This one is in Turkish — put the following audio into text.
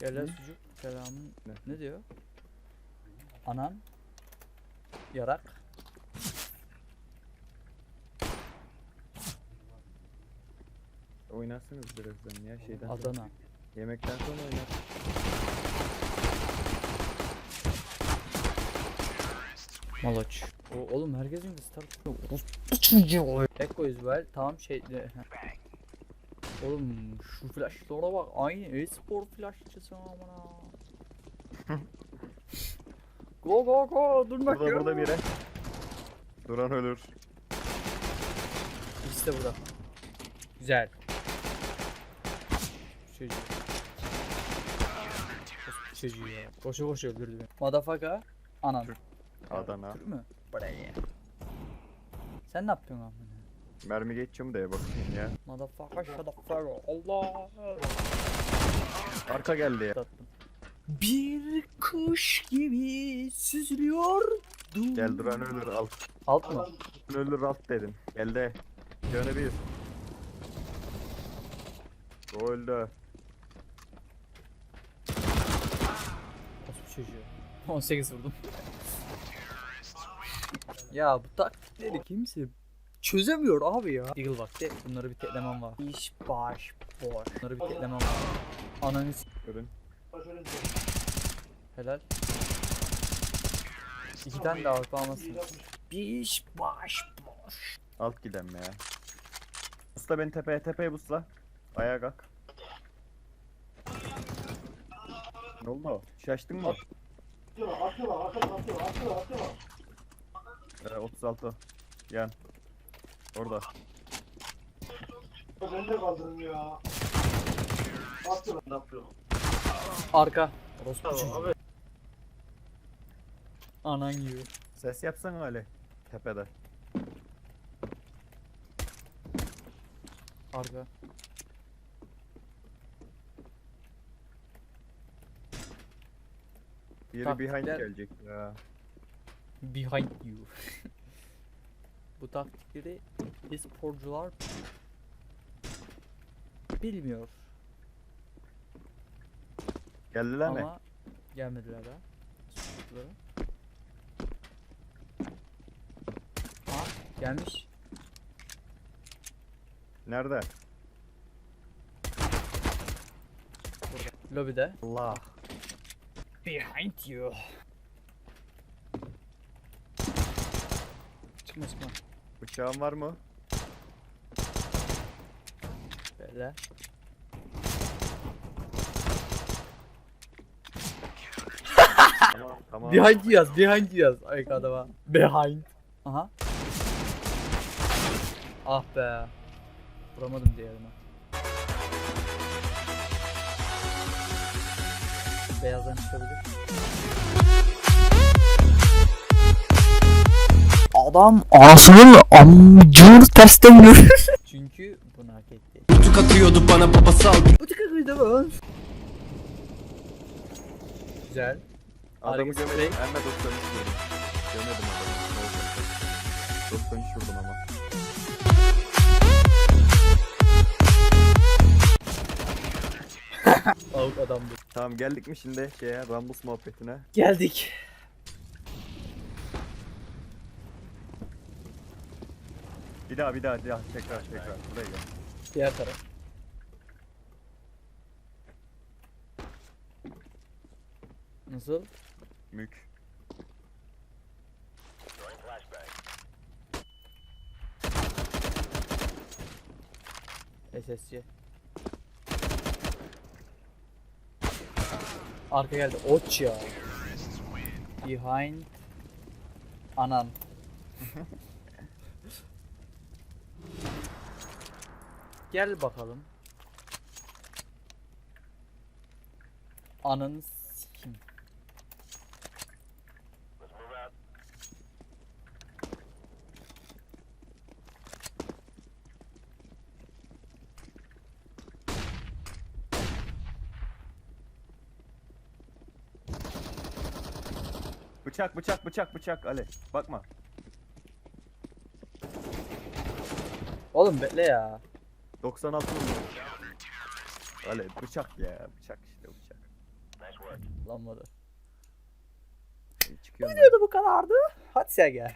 Gel lan Hı? sucuk. Selamın. Ne? Ne diyor? Anan. Yarak. Oynarsınız birazdan ya şeyden. sonra. Adana. Yemekten sonra oynar. Malaç. O, oğlum herkesin de star. Çocuğu. Echo is well. Tamam şey. Oğlum şu flashlara bak. Aynı e-spor flashçısı amına. go go go. Durmak Burada yok. burada biri. Duran ölür. İkisi de burada. Güzel. Çocuğu. Çocuğu ya. Boşu boş öldürdü beni. Motherfucker. Anan. Adana. Türk mü? Buraya. Sen ne yapıyorsun amına? Mermi geçiyor mu diye bakayım ya. Motherfucker up. Allah. Arka geldi ya. Bir kuş gibi süzülüyor. Gel Duran ölür alt. Alt mı? Ölür alt dedim. Geldi. Canı bir. O öldü. Orospu çocuğu. 18 vurdum. ya bu taktikleri kimse çözemiyor abi ya. Eagle vakti bunları bir teklemem var. İş baş boş. Bunları bir teklemem var. Ananı s- Görün. helal. İki tane daha avrupa almasın. İş baş boş. Alt gidem ya. Busla beni tepeye tepeye busla. Ayağa kalk. Ne oldu? Şaştın mı? Ee, 36. Yan. Orada. Ben de kaldırım ya. Atıyor. Ne yapıyor? Arka. Orospu çocuğu. Anan gibi. Ses yapsana Ali. Tepede. Arka. Biri Taktikler- behind gelecek ya. Behind you. Bu taktikleri e-sporcular bilmiyor. Geldiler mi? Ama gelmediler ha. Sporculara. Ha gelmiş. Nerede? Lobide. Allah. Behind you. Çıkma çıkma. Bıçağın var mı? Böyle. Tamam. Tamam. Behind yaz, behind yaz. Ay adama. Behind. Aha. Ah be. Vuramadım diğerine. Beyazdan çıkabilir. Adam anasının amcını tersten görür. Çünkü bunu hak etti. Nutuk atıyordu bana babası aldı Bu tıkakıydı bu. Güzel. Adamı gömedim. sprey. Hemen 93 vurdum. Gömedim adamı. 93 vurdum ama. Avuk adamdı. Tamam geldik mi şimdi şeye Rambus muhabbetine? Geldik. Bir daha bir daha bir daha tekrar tekrar buraya gel. Diğer taraf. Nasıl? Mük. SSC. Arka geldi. Oç ya. Behind. Anan. Gel bakalım. Ananı sikim. Bıçak bıçak bıçak bıçak Ali. Bakma. Oğlum bekle ya. 96 vurdum. Ali bıçak ya bıçak işte bıçak. Çıkıyorum ben. Videoda bu kadardı. Hadi sen gel.